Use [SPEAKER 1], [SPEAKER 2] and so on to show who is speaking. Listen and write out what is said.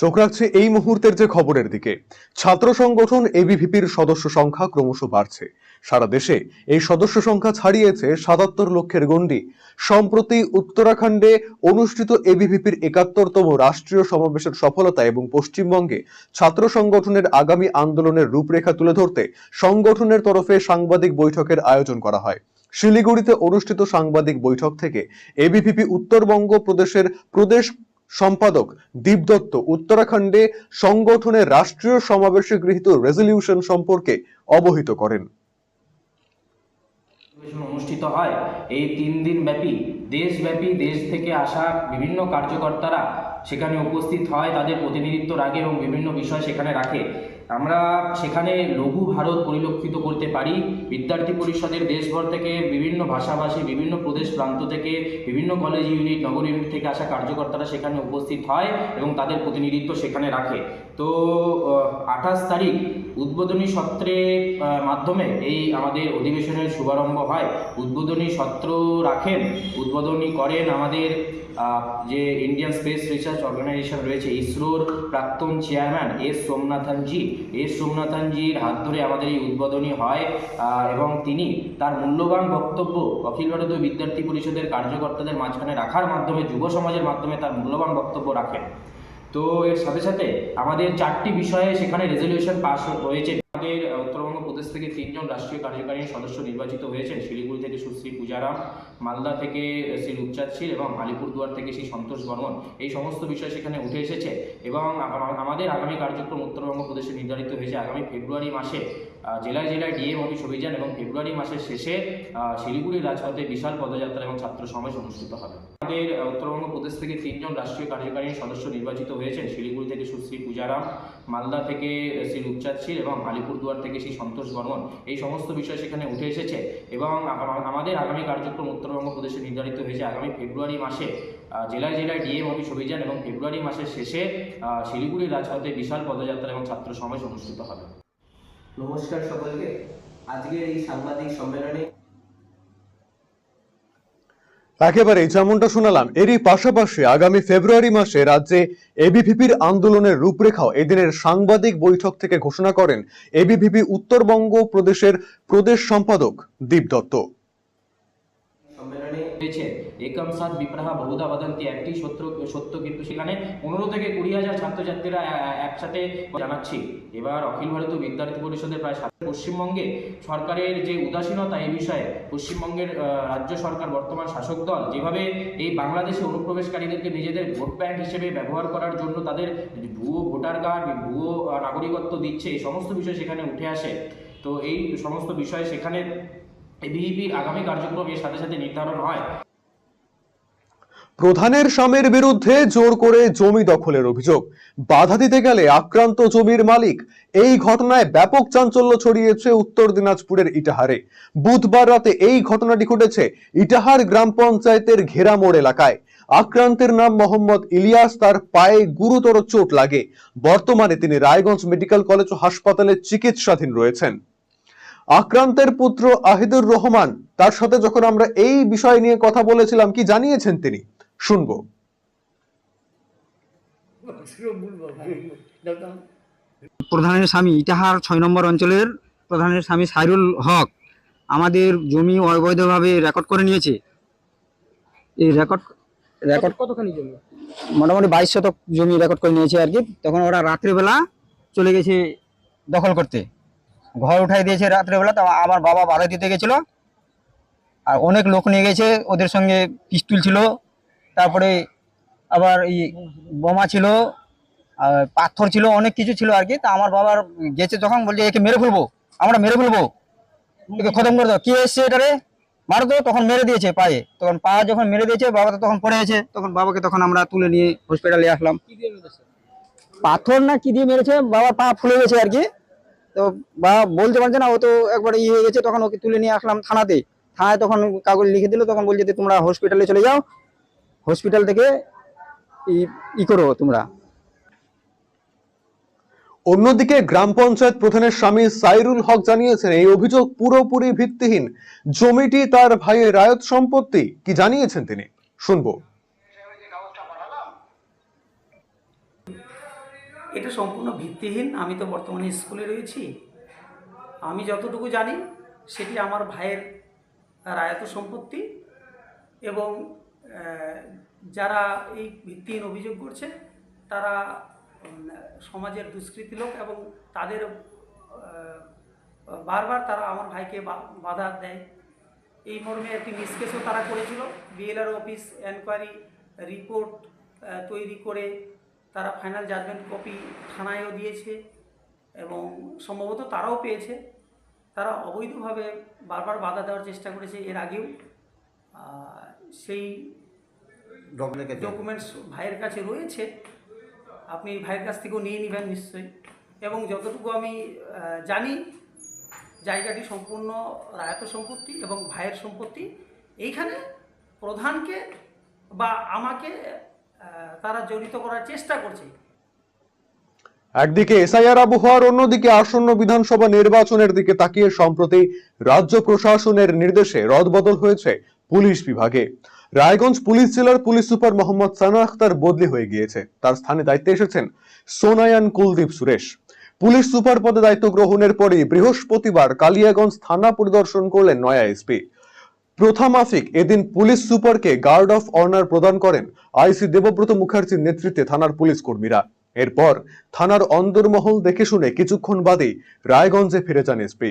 [SPEAKER 1] চোখ রাখছে এই মুহূর্তের যে খবরের দিকে। ছাত্র সংগঠন এবিভিপির সদস্য সংখ্যা ক্রমশ বাড়ছে। সারা দেশে এই সদস্য সংখ্যা ছাড়িয়েছে সাতাত্তর লক্ষের গণ্ডি। সম্প্রতি উত্তরাখণ্ডে অনুষ্ঠিত এবিভিপির একাত্তরতম রাষ্ট্রীয় সমাবেশের সফলতা এবং পশ্চিমবঙ্গে ছাত্র সংগঠনের আগামী আন্দোলনের রূপরেখা তুলে ধরতে সংগঠনের তরফে সাংবাদিক বৈঠকের আয়োজন করা হয়। শিলিগুড়িতে অনুষ্ঠিত সাংবাদিক বৈঠক থেকে এবিভিপি উত্তরবঙ্গ প্রদেশের প্রদেশ সম্পাদক দীপ দত্ত, উত্তরাখণ্ডে সংগঠনের রাষ্ট্রীয় সমাবেশে গৃহীত রেজলিউশন সম্পর্কে অবহিত করেন।
[SPEAKER 2] অনুষ্ঠিত হয়। এই তিন দিন ব্যাপী দেশব্যাপী দেশ থেকে আসা বিভিন্ন কার্যকর্তারা সেখানে উপস্থিত হয়, তাদের প্রতিনিধিত্ব রাখে এবং বিভিন্ন বিষয় সেখানে রাখে। আমরা সেখানে লঘু ভারত পরিলক্ষিত করতে পারি। বিদ্যার্থী পরিষদের দেশভর থেকে বিভিন্ন ভাষাভাষী, বিভিন্ন প্রদেশ প্রান্ত থেকে, বিভিন্ন কলেজ ইউনিট নগর ইউনিট থেকে আসা কার্যকর্তারা সেখানে উপস্থিত হয় এবং তাদের প্রতিনিধিত্ব সেখানে রাখে। তো আঠাশ তারিখ উদ্বোধনী সত্রের মাধ্যমে এই আমাদের অধিবেশনের শুভারম্ভ হয়। উদ্বোধনী সত্র রাখেন, উদ্বোধনী করেন আমাদের যে ইন্ডিয়ান স্পেস রিসার্চ অর্গানাইজেশন রয়েছে, ইসরোর প্রাক্তন চেয়ারম্যান এস সোমনাথনজি। এস সোমনাথনজির হাত ধরে আমাদের এই উদ্বোধনী হয় এবং তিনি তার মূল্যবান বক্তব্য অখিল ভারতীয় বিদ্যার্থী পরিষদের কার্যকর্তাদের মাঝখানে রাখার মাধ্যমে, যুব সমাজের মাধ্যমে তার মূল্যবান বক্তব্য রাখেন। তো এর সাথে সাথে আমাদের চারটি বিষয়ে সেখানে রেজলিউশন পাস হয়েছে। আমাদের উত্তরবঙ্গ প্রদেশ থেকে তিনজন রাষ্ট্রীয় কার্যকারী সদস্য নির্বাচিত হয়েছেন। শিলিগুড়ি থেকে সুশ্রী পূজারাম, মালদা থেকে শ্রী রূপচাঁদ শীল এবং আলিপুরদুয়ার থেকে শ্রী সন্তোষ বর্মন। এই সমস্ত বিষয় সেখানে উঠে এসেছে এবং আমাদের আগামী কার্যক্রম উত্তরবঙ্গ প্রদেশে নির্ধারিত হয়েছে। আগামী ফেব্রুয়ারি মাসে জেলায় জেলায় ডিএম অফিস অভিযান এবং ফেব্রুয়ারি মাসের শেষে আহ, শিলিগুড়ির রাজপথে বিশাল পদযাত্রা এবং ছাত্র সমাবেশ অনুষ্ঠিত হবে। আমাদের উত্তরবঙ্গ প্রদেশ থেকে তিনজন রাষ্ট্রীয় কার্যকারী সদস্য নির্বাচিত হয়েছেন। শিলিগুড়ি থেকে সুশ্রী পূজারাম মালদা থেকে শ্রী রূপচাঁদ শীল এবং আলিপুরদুয়ার থেকে শ্রী সন্তোষ বর্মন। এই সমস্ত বিষয় সেখানে উঠে এসেছে এবং আমাদের আগামী কার্যক্রম উত্তরবঙ্গ প্রদেশে নির্ধারিত হয়েছে। আগামী ফেব্রুয়ারি মাসে জেলায় জেলায় ডিএম অফিস অভিযান এবং ফেব্রুয়ারি মাসের শেষে আহ, শিলিগুড়ির রাজপথে বিশাল পদযাত্রা এবং ছাত্র সমাবেশ অনুষ্ঠিত হবে।
[SPEAKER 3] নমস্কার সকলকে। আজকের এই সাংবাদিক সম্মেলনে
[SPEAKER 1] একেবারে যেমনটা শোনালাম, এরই পাশাপাশি আগামী ফেব্রুয়ারি মাসে রাজ্যে এবিভিপির আন্দোলনের রূপরেখাও এদিনের সাংবাদিক বৈঠক থেকে ঘোষণা করেন এবিভিপি উত্তরবঙ্গ প্রদেশের প্রদেশ সম্পাদক দীপ দত্ত।
[SPEAKER 3] সম্মেলনে
[SPEAKER 2] হয়েছে একম সাত বিপ্রাহা বহুদা বদন্তি, একটি সত্য সত্য কিন্তু সেখানে পনেরো থেকে কুড়ি হাজার ছাত্রছাত্রীরা একসাথে জানাচ্ছি। এবার অখিল ভারতীয় বিদ্যার্থী পরিষদের প্রায় পশ্চিমবঙ্গে সরকারের যে উদাসীনতা এই বিষয়ে পশ্চিমবঙ্গের রাজ্য সরকার, বর্তমান শাসক দল যেভাবে এই বাংলাদেশে অনুপ্রবেশকারীদেরকে নিজেদের ভোট ব্যাংক হিসেবে ব্যবহার করার জন্য তাদের ভুয়ো ভোটার কার্ড, ভুয়ো নাগরিকত্ব দিচ্ছে, এই সমস্ত বিষয় সেখানে উঠে আসে। তো এই সমস্ত বিষয় সেখানে আগামী কার্যক্রম এর সাথে সাথে নির্ধারণ হয়।
[SPEAKER 1] প্রধানের স্বামীর বিরুদ্ধে জোর করে জমি দখলের অভিযোগ। বাধা দিতে গেলে আক্রান্ত জমির মালিক। এই ঘটনায় ব্যাপক চাঞ্চল্য ছড়িয়েছে উত্তর দিনাজপুরের ইটাহারে। বুধবার রাতে এই ঘটনাটি ঘটেছে ইটাহার গ্রাম পঞ্চায়েতের ঘেরামোড় এলাকায়। আক্রান্তের নাম মোহাম্মদ ইলিয়াস, তার পায়ে গুরুতর চোট লাগে। বর্তমানে তিনি রায়গঞ্জ মেডিকেল কলেজ ও হাসপাতালে চিকিৎসাধীন রয়েছেন। আক্রান্তের পুত্র আহিদুর রহমান, তার সাথে যখন আমরা এই বিষয় নিয়ে কথা বলেছিলাম, কি জানিয়েছেন তিনি? শুনব।
[SPEAKER 4] প্রধানের স্বামী ইটাহার ছয় নম্বর অঞ্চলের প্রধানের স্বামী সাইরুল হক আমাদের জমি অবৈধভাবে রেকর্ড করে নিয়েছে। এই রেকর্ড রেকর্ড
[SPEAKER 5] কতখানি জমি?
[SPEAKER 4] মোটামুটি বাইশ শতক জমি রেকর্ড করে নিয়েছে আর কি। তখন ওরা রাত্রেবেলা চলে গেছে দখল করতে। ঘর উঠাই দিয়েছে রাত্রেবেলা তো আমার বাবা বাধা দিতে গেছিল। আর অনেক লোক নিয়ে গেছে ওদের সঙ্গে পিস্তুল ছিল তারপরে আবার এই বোমা ছিল আর পাথর ছিল অনেক কিছু ছিল আর কি। তা আমার বাবার গেছে যখন বলছে একে মেরে ফেলব আমরা মেরে ফেলব। একে খতম করে দাও। কি এসছে এটারে মারো তো তখন মেরে দিয়েছে পায়ে। তখন পা যখন মেরে দিয়েছে বাবা তো তখন পড়ে আছে তখন বাবাকে তখন আমরা তুলে নিয়ে হসপিটালে আসলাম। পাথর না কি দিয়ে মেরেছে? বাবার পা ফুলে গেছে আর কি। তো বা বলতে পারছে না, ও তো একবার ইয়ে হয়ে গেছে, তখন ওকে তুলে নিয়ে আসলাম থানাতে। থানায় তখন কাগজ লিখে দিল, তখন বলছে যে তোমরা হসপিটালে চলে যাও হসপিটাল থেকে ই- করো তোমরা।
[SPEAKER 1] অন্যদিকে গ্রাম পঞ্চায়েত প্রধানের স্বামী সাইরুল হক জানিয়েছেন, এই অভিযোগ পুরোপুরি ভিত্তিহীন। জমিটি তার ভাইয়ের রায়ত সম্পত্তি, কি জানিয়েছেন তিনি? শুনব।
[SPEAKER 5] এটা সম্পূর্ণ ভিত্তিহীন। আমি তো বর্তমানে স্কুলে রয়েছি। আমি যতটুকু জানি, সেটি আমার ভাইয়ের রায়ত সম্পত্তি এবং যারা এই ভিত্তিহীন অভিযোগ করছে, তারা সমাজের দুষ্কৃতী লোক এবং তাদের বারবার তারা আমার ভাইকে বাধা দেয়। এই মর্মে একটি নিষ্কেসও তারা করেছিল। বিএলআর অফিস এনকোয়ারি রিপোর্ট তৈরি করে তারা ফাইনাল জাজমেন্ট কপি থানায়ও দিয়েছে এবং সম্ভবত তারাও পেয়েছে। তারা অবৈধভাবে বারবার বাধা দেওয়ার চেষ্টা করেছে এর আগেও। সেই ডকুমেন্টস ভাইয়ের কাছে রয়েছে। আপনি ভাইয়ের কাছ থেকেও নিয়ে নেবেন নিশ্চয়ই। এবং যতটুকু আমি জানি জায়গাটি সম্পূর্ণ রায়ত সম্পত্তি এবং ভাইয়ের সম্পত্তি। এইখানে প্রধানকে বা আমাকে তারা জড়িত করার চেষ্টা করছে।
[SPEAKER 1] একদিকে এসআইআর আবহাওয়ার অন্যদিকে আসন্ন বিধানসভা নির্বাচনের দিকে তাকিয়ে সম্প্রতি রাজ্য প্রশাসনের নির্দেশে রদবদল হয়েছে পুলিশ বিভাগে। রায়গঞ্জ পুলিশ জেলার পুলিশ সুপার মোহাম্মদ সানা আখতার বদলি হয়ে গিয়েছে। তার স্থানে দায়িত্বে এসেছেন সোনায়ান কুলদীপ সুরেশ। পুলিশ সুপার পদে দায়িত্ব গ্রহণের পরেই বৃহস্পতিবার কালিয়াগঞ্জ থানা পরিদর্শন করলেন নয়া এসপি। প্রথামাফিক এদিন পুলিশ সুপারকে গার্ড অফ অনার প্রদান করেন আইসি দেবব্রত মুখার্জির নেতৃত্বে থানার পুলিশ কর্মীরা। এরপর থানার অন্দরমহল দেখে শুনে কিছুক্ষণ বাদেই রায়গঞ্জে ফিরে যান এসপি।